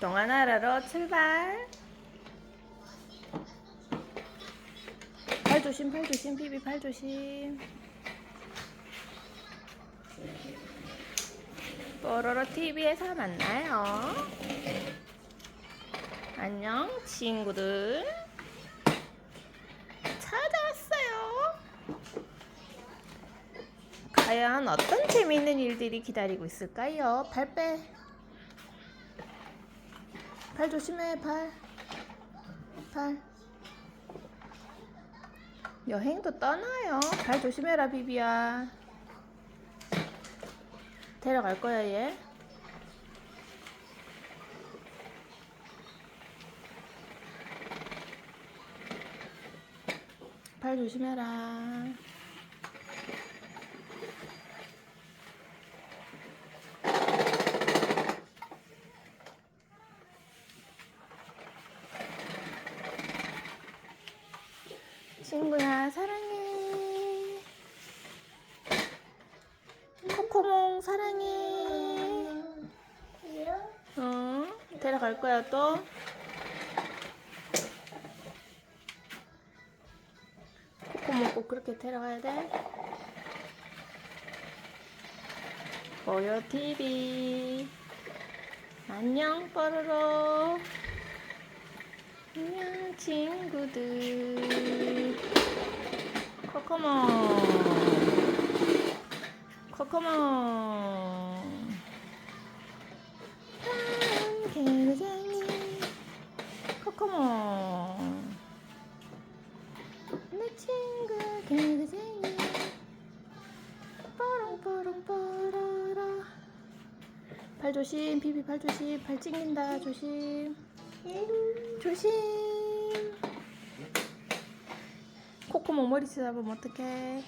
동화나라로 출발. 발 조심, 발 조심, 비비 발 조심. 뽀로로 TV에서 만나요. 안녕, 친구들. 찾아왔어요. 과연 어떤 재미있는 일들이 기다리고 있을까요? 발 빼. 발 조심해, 발. 발. 여행도 떠나요. 발 조심해라, 비비야. 데려갈 거야, 얘. 발 조심해라. 사랑해. 코코몽, 사랑해. 어, 데려갈 거야, 또. 코코몽 꼭 그렇게 데려가야 돼? 보여 TV. 안녕, 뽀로로. 안녕, 친구들. 코코몽. 아, 개구쟁이. 코코몽. 내 친구 개구쟁이. 뽀롱뽀롱 뽀로로. 발 조심, 비비 발 조심. 발 찡긴다, 조심. 조심. 코코몽 머리 잡으면 어떡해?